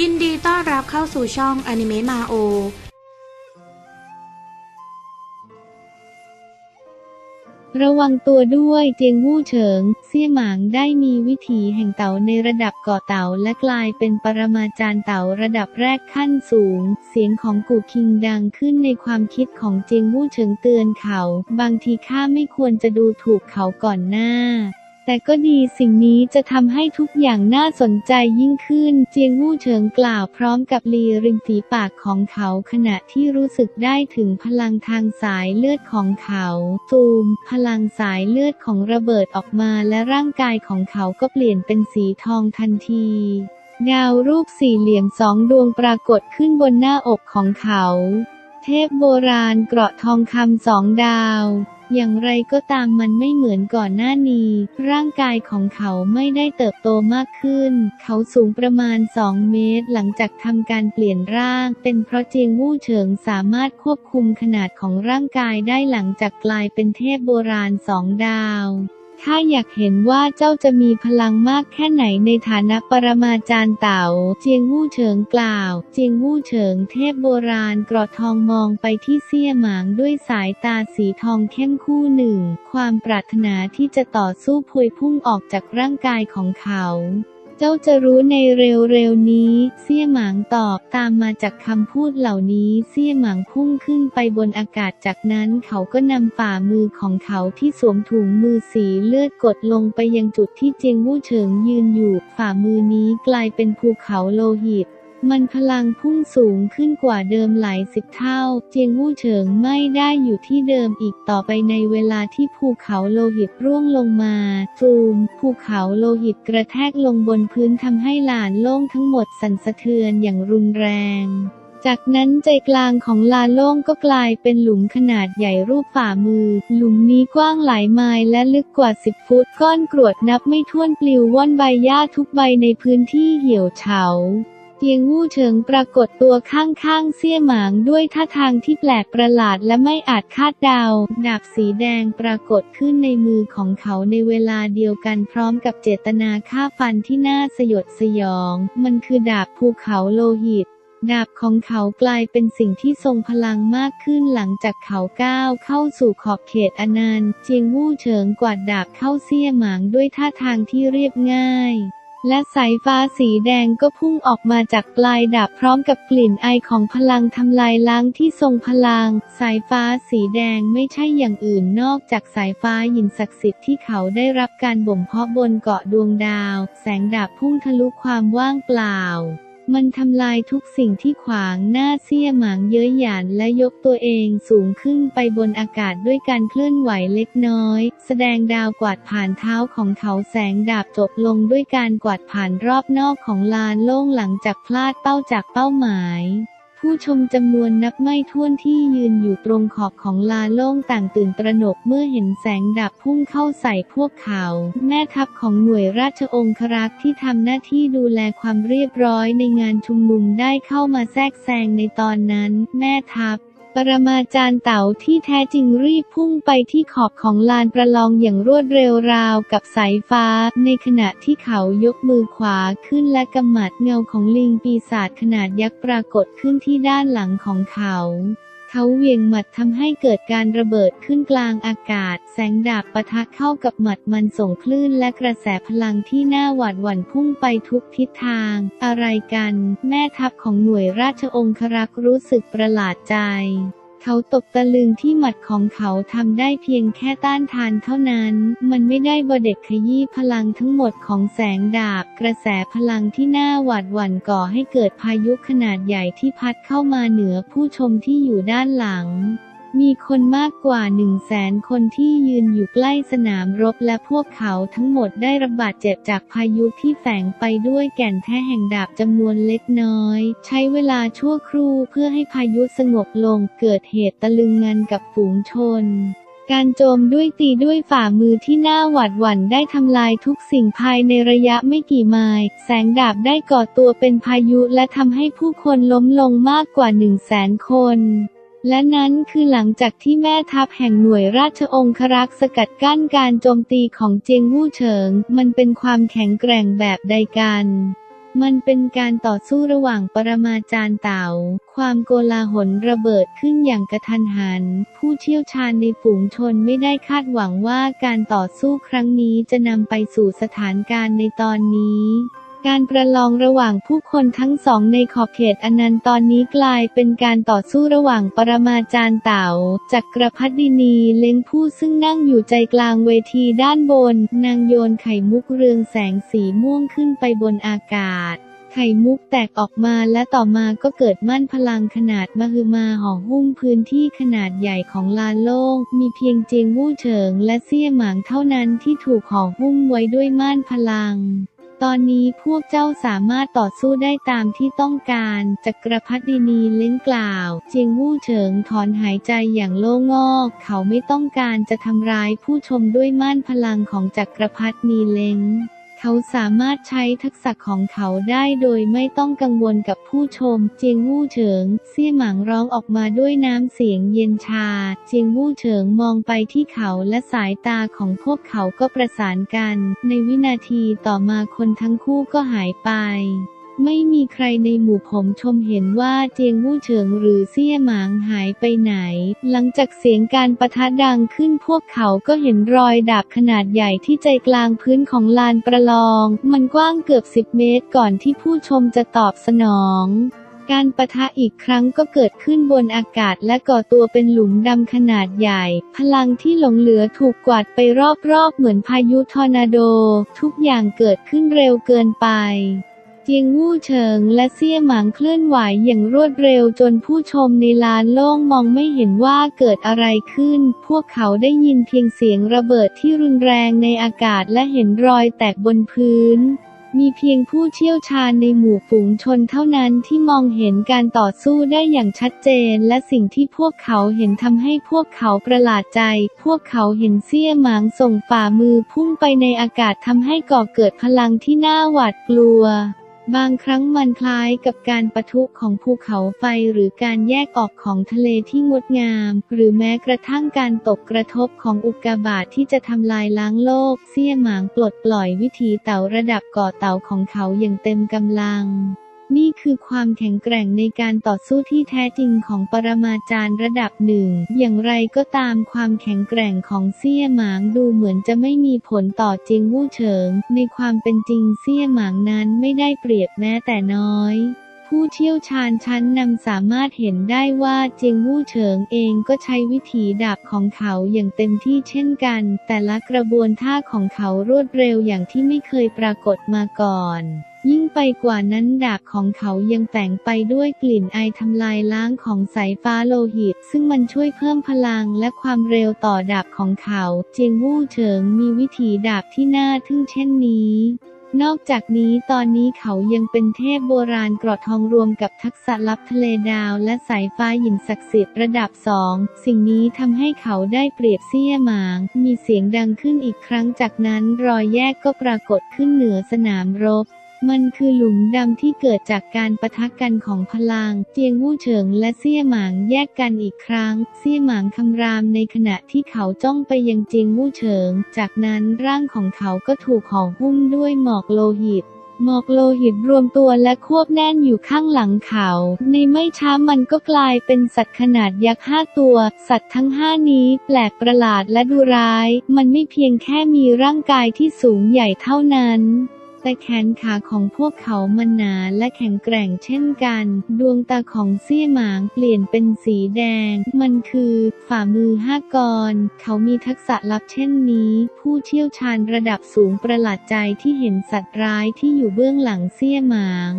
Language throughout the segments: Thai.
ยินดีต้อนรับเข้าสู่ช่องอนิเมะมาโอระวังตัวด้วยเจียงวู่เฉิงเซี่ยหมางได้มีวิถีแห่งเต่าในระดับเกาะเต่าและกลายเป็นปรมาจารย์เต่าระดับแรกขั้นสูง เสียงของกูคิงดังขึ้นในความคิดของเจียงวู่เฉิงเตือนเขา บางทีข้าไม่ควรจะดูถูกเขาก่อนหน้า แต่ก็ดีสิ่งนี้จะทำให้ทุกอย่างน่าสนใจยิ่งขึ้น เจียงวู่เฉิงกล่าวพร้อมกับลีริมฝีปากของเขาขณะที่รู้สึกได้ถึงพลังทางสายเลือดของเขาตูม พลังสายเลือดของระเบิดออกมาและร่างกายของเขาก็เปลี่ยนเป็นสีทองทันทีดาวรูปสี่เหลี่ยมสองดวงปรากฏขึ้นบนหน้าอกของเขา เทพโบราณเกราะทองคำสองดาว อย่างไรก็ตามมันไม่เหมือนก่อนหน้านี้ ร่างกายของเขาไม่ได้เติบโตมากขึ้น เขาสูงประมาณ 2 เมตร หลังจากทำการเปลี่ยนร่าง เป็นเพราะเจียงวู่เฉิงสามารถควบคุมขนาดของร่างกายได้หลังจากกลายเป็นเทพโบราณสองดาว ถ้าอยากเห็นว่าเจ้าจะมีพลังมากแค่ไหนในฐานะปรมาจารย์เต๋าเจียงวู่เฉิงกล่าว เจียงวู่เฉิงเทพโบราณกรอดทองมองไปที่เสี่ยหมางด้วยสายตาสีทองเข้มคู่หนึ่ง ความปรารถนาที่จะต่อสู้พวยพุ่งออกจากร่างกายของเขา เจ้าจะรู้ในเร็วๆนี้ เสี่ยหมางตอบตามมาจากคำพูดเหล่านี้ เสี่ยหมางพุ่งขึ้นไปบนอากาศจากนั้นเขาก็นำฝ่ามือของเขาที่สวมถุงมือสีเลือดกดลงไปยังจุดที่เจียงวู่เฉิงยืนอยู่ ฝ่ามือนี้กลายเป็นภูเขาโลหิต มันพลังพุ่งสูงขึ้นกว่าเดิมหลายสิบเท่า เจียงวู่เฉิงไม่ได้อยู่ที่เดิมอีกต่อไปในเวลาที่ภูเขาโลหิตร่วงลงมาซูมภูเขาโลหิตกระแทกลงบนพื้นทำให้หลานโล่งทั้งหมดสั่นสะเทือนอย่างรุนแรงจากนั้นใจกลางของลานโล่งก็กลายเป็นหลุมขนาดใหญ่รูปฝ่ามือ หลุมนี้กว้างหลายไมล์และลึกกว่าสิบฟุต ก้อนกรวดนับไม่ถ้วนปลิวว่อนใบหญ้าทุกใบในพื้นที่เหี่ยวเฉา เจียงวู่เฉิงปรากฏตัวข้างๆเซี่ยหมางด้วยท่าทางที่แปลกประหลาดและไม่อาจคาดเดา ดาบสีแดงปรากฏขึ้นในมือของเขาในเวลาเดียวกันพร้อมกับเจตนาฆ่าฟันที่น่าสยดสยอง มันคือดาบภูเขาโลหิตดาบของเขากลายเป็นสิ่งที่ทรงพลังมากขึ้นหลังจากเขาก้าวเข้าสู่ขอบเขตอนันต์เจียงวู่เฉิงกวาดดาบเข้าเซี่ยหมางด้วยท่าทางที่เรียบง่าย และสายฟ้าสีแดงก็พุ่งออกมาจากปลายดาบพร้อมกับกลิ่นไอของพลังทำลายล้างที่ทรงพลัง สายฟ้าสีแดงไม่ใช่อย่างอื่นนอกจากสายฟ้าหยินศักดิ์สิทธิ์ที่เขาได้รับการบ่มเพาะบนเกาะดวงดาว แสงดาบพุ่งทะลุความว่างเปล่า มันทำลายทุกสิ่งที่ขวางหน้าเสี้ยหมางเย้ยหยันและยกตัวเองสูงขึ้นไปบนอากาศด้วยการเคลื่อนไหวเล็กน้อย แสดงดาวกวาดผ่านเท้าของเขาแสงดาบจบลงด้วยการกวาดผ่านรอบนอกของลานโล่งหลังจากพลาดเป้าจากเป้าหมาย ผู้ชมจำนวนนับไม่ถ้วนที่ยืนอยู่ตรงขอบของลาโล่งต่างตื่นตระหนกเมื่อเห็นแสงดับพุ่งเข้าใส่พวกเขา แม่ทัพของหน่วยราชองครักษ์ที่ทำหน้าที่ดูแลความเรียบร้อยในงานชุมนุมได้เข้ามาแทรกแซงในตอนนั้น แม่ทัพ ปรมาจารย์เต๋าที่แท้จริงรีบพุ่งไปที่ขอบของลานประลองอย่างรวดเร็วราวกับสายฟ้า ในขณะที่เขายกมือขวาขึ้นและกำมัดเงาของลิงปีศาจขนาดยักษ์ปรากฏขึ้นที่ด้านหลังของเขา เขาเหวี่ยงหมัดทำให้เกิดการระเบิดขึ้นกลางอากาศ แสงดาบปะทะเข้ากับหมัดมันส่งคลื่นและกระแสพลังที่น่าหวาดหวั่นพุ่งไปทุกทิศทาง อะไรกัน แม่ทัพของหน่วยราชองครักษ์รู้สึกประหลาดใจ เขาตกตะลึงที่หมัดของเขาทำได้เพียงแค่ต้านทานเท่านั้น มันไม่ได้บเด็กขยี้พลังทั้งหมดของแสงดาบ กระแสพลังที่น่าหวาดหวั่นก่อให้เกิดพายุขนาดใหญ่ที่พัดเข้ามาเหนือผู้ชมที่อยู่ด้านหลัง มีคนมากกว่าหนึ่งแสนคนที่ยืนอยู่ใกล้สนามรบและพวกเขาทั้งหมดได้รับบาดเจ็บจากพายุที่แฝงไปด้วยแก่นแท้แห่งดาบจำนวนเล็กน้อย ใช้เวลาชั่วครู่เพื่อให้พายุสงบลงเกิดเหตุตะลึงงันกับฝูงชนการโจมด้วยตีด้วยฝ่ามือที่น่าหวาดหวั่นได้ทำลายทุกสิ่งภายในระยะไม่กี่ไมล์แสงดาบได้ก่อตัวเป็นพายุและทำให้ผู้คนล้มลงมากกว่าหนึ่งแสนคน และนั้นคือหลังจากที่แม่ทัพแห่งหน่วยราชองครักษ์สกัดกั้นการโจมตีของเจียงวู่เฉิง มันเป็นความแข็งแกร่งแบบใดกัน มันเป็นการต่อสู้ระหว่างปรมาจารย์เต่าความโกลาหลระเบิดขึ้นอย่างกระทันหัน ผู้เชี่ยวชาญในฝูงชนไม่ได้คาดหวังว่าการต่อสู้ครั้งนี้จะนำไปสู่สถานการณ์ในตอนนี้ การประลองระหว่างผู้คนทั้งสองในขอบเขตอนันต์ตอนนี้กลายเป็นการต่อสู้ระหว่างปรมาจารย์เต่าจักรพัดินีเล้งผู้ซึ่งนั่งอยู่ใจกลางเวทีด้านบน นางโยนไข่มุกเรืองแสงสีม่วงขึ้นไปบนอากาศไข่มุกแตกออกมาและต่อมาก็เกิดมั่นพลังขนาดมหึมาห่อหุ้มพื้นที่ขนาดใหญ่ของลานโล่งมีเพียงเจียงวู่เฉิงและเซี่ยหมางเท่านั้นที่ถูกห่อหุ้มไว้ด้วยม่านพลัง ตอนนี้พวกเจ้าสามารถต่อสู้ได้ตามที่ต้องการจักรพรรดินีเล้งกล่าว เจียงวู่เฉิงถอนหายใจอย่างโล่งอกเขาไม่ต้องการจะทำร้ายผู้ชมด้วยม่านพลังของจักรพรรดินีเล้ง เขาสามารถใช้ทักษะของเขาได้โดยไม่ต้องกังวลกับผู้ชม เจียงวู่เฉิงเสี่ยหมางร้องออกมาด้วยน้ำเสียงเย็นชา เจียงวู่เฉิงมองไปที่เขาและสายตาของพวกเขาก็ประสานกัน ในวินาทีต่อมาคนทั้งคู่ก็หายไป ไม่มีใครในหมู่ผมชมเห็นว่าเจียงวู่เฉิงหรือเซี่ยหมางหายไปไหน หลังจากเสียงการประทะดังขึ้นพวกเขาก็เห็นรอยดาบขนาดใหญ่ที่ใจกลางพื้นของลานประลอง มันกว้างเกือบ10เมตรก่อนที่ผู้ชมจะตอบสนองการประทะอีกครั้งก็เกิดขึ้นบนอากาศและก่อตัวเป็นหลุมดำขนาดใหญ่ พลังที่หลงเหลือถูกกวาดไปรอบๆ เหมือนพายุทอร์นาโด ทุกอย่างเกิดขึ้นเร็วเกินไป เจียงวู่เฉิงและเซี่ยหมางเคลื่อนไหวอย่างรวดเร็วจนผู้ชมในลานโล่งมองไม่เห็นว่าเกิดอะไรขึ้น พวกเขาได้ยินเพียงเสียงระเบิดที่รุนแรงในอากาศและเห็นรอยแตกบนพื้น มีเพียงผู้เชี่ยวชาญในหมู่ฝูงชนเท่านั้นที่มองเห็นการต่อสู้ได้อย่างชัดเจน และสิ่งที่พวกเขาเห็นทำให้พวกเขาประหลาดใจ พวกเขาเห็นเซี่ยหมางส่งฝ่ามือพุ่งไปในอากาศทำให้ก่อเกิดพลังที่น่าหวาดกลัว บางครั้งมันคล้ายกับการปะทุของภูเขาไฟหรือการแยกออกของทะเลที่งดงาม หรือแม้กระทั่งการตกกระทบของอุกกาบาตทที่จะทำลายล้างโลก เสี่ยหมางปลดปล่อยวิถีเต่าระดับก่อเต่าของเขาอย่างเต็มกำลัง นี่คือความแข็งแกร่งในการต่อสู้ที่แท้จริงของปรมาจารย์ระดับหนึ่ง อย่างไรก็ตามความแข็งแกร่งของเซี่ยหมางดูเหมือนจะไม่มีผลต่อจิงวู่เฉิง ในความเป็นจริงเซี่ยหมางนั้นไม่ได้เปรียบแม้แต่น้อยผู้เชี่ยวชาญชั้นนำสามารถเห็นได้ว่าเจียงวู่เฉิงเองก็ใช้วิถีดาบของเขาอย่างเต็มที่เช่นกัน แต่ละกระบวนท่าของเขารวดเร็วอย่างที่ไม่เคยปรากฏมาก่อน ยิ่งไปกว่านั้นดาบของเขายังแต่งไปด้วยกลิ่นไอทำลายล้างของสายฟ้าโลหิต ซึ่งมันช่วยเพิ่มพลังและความเร็วต่อดาบของเขา เจียงวู่เฉิงมีวิถีดาบที่น่าทึ่งเช่นนี้นอกจากนี้ตอนนี้เขายังเป็นเทพโบราณกรอดทองรวมกับทักษะลับทะเลดาวและสายฟ้าหยินศักดิ์สิทธิ์ระดับสอง สิ่งนี้ทำให้เขาได้เปรียบเสี้ยหมาง มีเสียงดังขึ้นอีกครั้งจากนั้นรอยแยกก็ปรากฏขึ้นเหนือสนามรบ มันคือหลุมดำที่เกิดจากการปะทะกันของพลัง เจียงวู่เฉิงและเซี่ยหมางแยกกันอีกครั้งเซี่ยหมางคำรามในขณะที่เขาจ้องไปยังเจียงวู่เฉิง จากนั้นร่างของเขาก็ถูกห่อหุ้มด้วยหมอกโลหิตหมอกโลหิตรวมตัวและควบแน่นอยู่ข้างหลังเขา ในไม่ช้ามันก็กลายเป็นสัตว์ขนาดยักษ์ห้าตัว สัตว์ทั้งห้านี้แปลกประหลาดและดูร้าย มันไม่เพียงแค่มีร่างกายที่สูงใหญ่เท่านั้น แต่แขนขาของพวกเขามันหนาและแข็งแกร่งเช่นกัน ดวงตาของเสี่ยหมางเปลี่ยนเป็นสีแดง มันคือฝ่ามือห้ากร เขามีทักษะลับเช่นนี้ ผู้เชี่ยวชาญระดับสูงประหลาดใจที่เห็นสัตว์ร้ายที่อยู่เบื้องหลังเสี่ยหมาง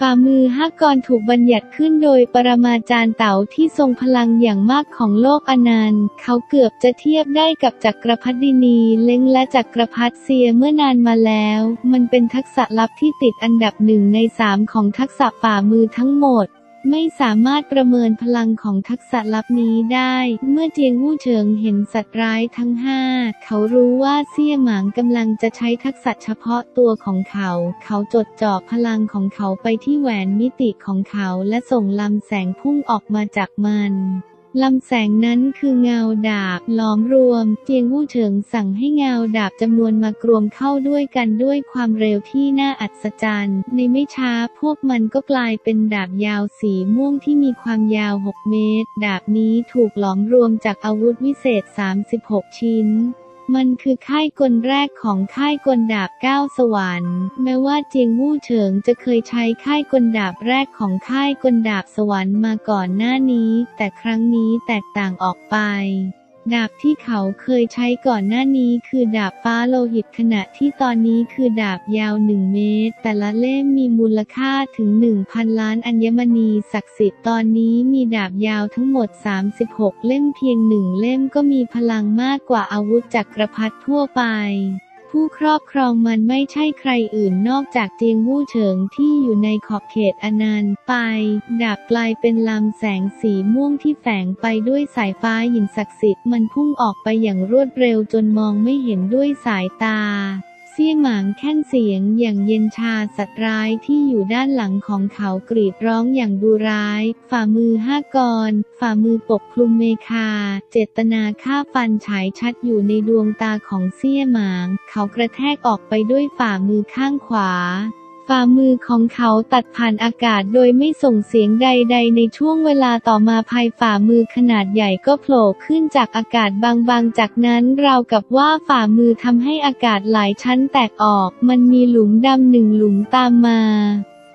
ฝ่ามือห้ากรถูกบัญญัติขึ้นโดยปรมาจารย์เต๋าที่ทรงพลังอย่างมากของโลกอนันต์ เขาเกือบจะเทียบได้กับจักรพรรดินีเล้งและจักรพรรดิเซียเมื่อนานมาแล้ว มันเป็นทักษะลับที่ติดอันดับหนึ่งในสามของทักษะฝ่ามือทั้งหมด ไม่สามารถประเมินพลังของทักษะลับนี้ได้ เมื่อเจียงวู่เฉิงเห็นสัตว์ร้ายทั้งห้าเขารู้ว่าเซี่ยหมางกำลังจะใช้ทักษะเฉพาะตัวของเขา เขาจดจ่อพลังของเขาไปที่แหวนมิติของเขาและส่งลำแสงพุ่งออกมาจากมัน ลำแสงนั้นคือเงาดาบล้อมรวม เจียงวู่เฉิงสั่งให้เงาดาบจำนวนมากรวมเข้าด้วยกันด้วยความเร็วที่น่าอัศจรรย์ ในไม่ช้าพวกมันก็กลายเป็นดาบยาวสีม่วงที่มีความยาว 6 เมตร ดาบนี้ถูกหลอมรวมจากอาวุธวิเศษ 36 ชิ้น มันคือค่ายกลแรกของค่ายกลดาบเก้าสวรรค์ แม้ว่าเจียงวู่เฉิงจะเคยใช้ค่ายกลดาบแรกของค่ายกลดาบสวรรค์มาก่อนหน้านี้ แต่ครั้งนี้แตกต่างออกไป ดาบที่เขาเคยใช้ก่อนหน้านี้คือดาบฟ้าโลหิตขณะที่ตอนนี้คือดาบยาวหนึ่งเมตร แต่ละเล่มมีมูลค่าถึง 1,000 ล้านอัญมณีศักดิ์สิทธิ์ตอนนี้มีดาบยาวทั้งหมด 36 เล่มเพียงหนึ่งเล่มก็มีพลังมากกว่าอาวุธจักรพรรดิทั่วไป ผู้ครอบครองมันไม่ใช่ใครอื่นนอกจากเจียงวู่เฉิงที่อยู่ในขอบเขตอนันต์ไปดาบกลายเป็นลำแสงสีม่วงที่แฝงไปด้วยสายฟ้าหินศักดิ์สิทธิ์มันพุ่งออกไปอย่างรวดเร็วจนมองไม่เห็นด้วยสายตา เสี่ยหมางแค่นเสียงอย่างเย็นชาสัตว์ร้ายที่อยู่ด้านหลังของเขากรีดร้องอย่างดูร้าย ฝ่ามือห้ากร ฝ่ามือปกคลุมเมคา เจตนาฆ่าฟันฉายชัดอยู่ในดวงตาของเสี่ยหมาง เขากระแทกออกไปด้วยฝ่ามือข้างขวา ฝ่ามือของเขาตัดผ่านอากาศโดยไม่ส่งเสียงใด ๆ ในช่วงเวลาต่อมาภายฝ่ามือขนาดใหญ่ก็โผล่ขึ้นจากอากาศบางๆ จากนั้นราวกับว่าฝ่ามือทำให้อากาศหลายชั้นแตกออก มันมีหลุมดำหนึ่งหลุมตามมา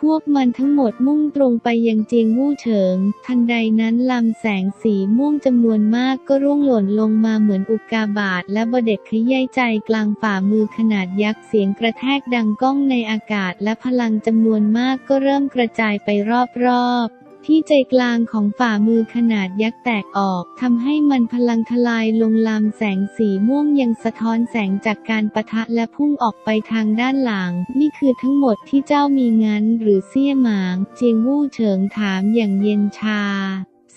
พวกมันทั้งหมดมุ่งตรงไปยังเจียงมู่เฉิง ทันใดนั้นลำแสงสีม่วงจำนวนมากก็ร่วงหล่นลงมาเหมือนอุกาบาตและบเด็ดขยายใจกลางฝ่ามือขนาดยักษ์เสียงกระแทกดังก้องในอากาศและพลังจำนวนมากก็เริ่มกระจายไปรอบๆ ที่ใจกลางของฝ่ามือขนาดยักษ์แตกออกทำให้มันพลังทลายลงลามแสงสีม่วงยังสะท้อนแสงจากการปะทะและพุ่งออกไปทางด้านหลัง นี่คือทั้งหมดที่เจ้ามีงั้นหรือเสี่ยหมาง เจียงวู่เฉิงถามอย่างเย็นชา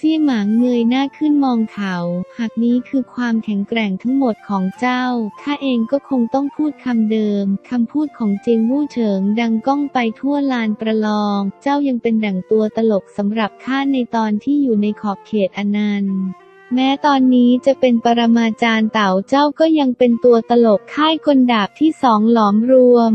เสี่ยหมางเงยหน้าขึ้นมองเขา หากนี้คือความแข็งแกร่งทั้งหมดของเจ้า ข้าเองก็คงต้องพูดคำเดิม คำพูดของเจียงวู่เฉิงดังก้องไปทั่วลานประลอง เจ้ายังเป็นดั่งตัวตลกสำหรับข้าในตอนที่อยู่ในขอบเขตอนันต์แม้ตอนนี้จะเป็นปรมาจารย์เต่าเจ้าก็ยังเป็นตัวตลกค่ายคนดาบที่สองหลอมรวม